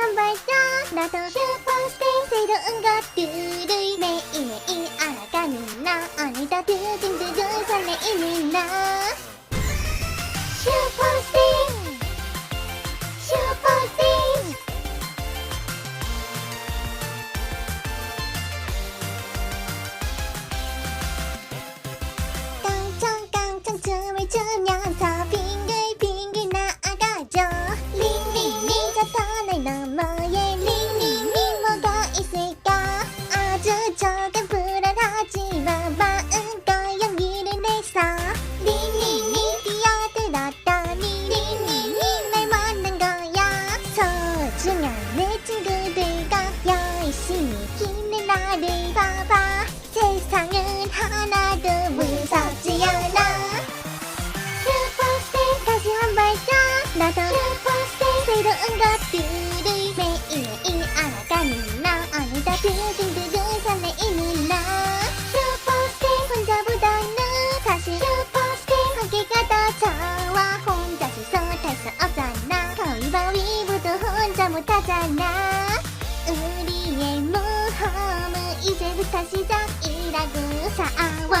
한 발짝. 나도 슈퍼스타 새로운 것들을 매일매일 알아가는 나. 어느덧 두근두근 설레이는 나. 슈퍼 내 친구들과 열심히 힘낸 나를 봐봐. 세상은 하나도 무섭지 않아. 슈퍼스타 다시 한 발짝. 나도 슈퍼스타 새로운 것들 もたざらウリエもホームイゼル足し算いらぐさあ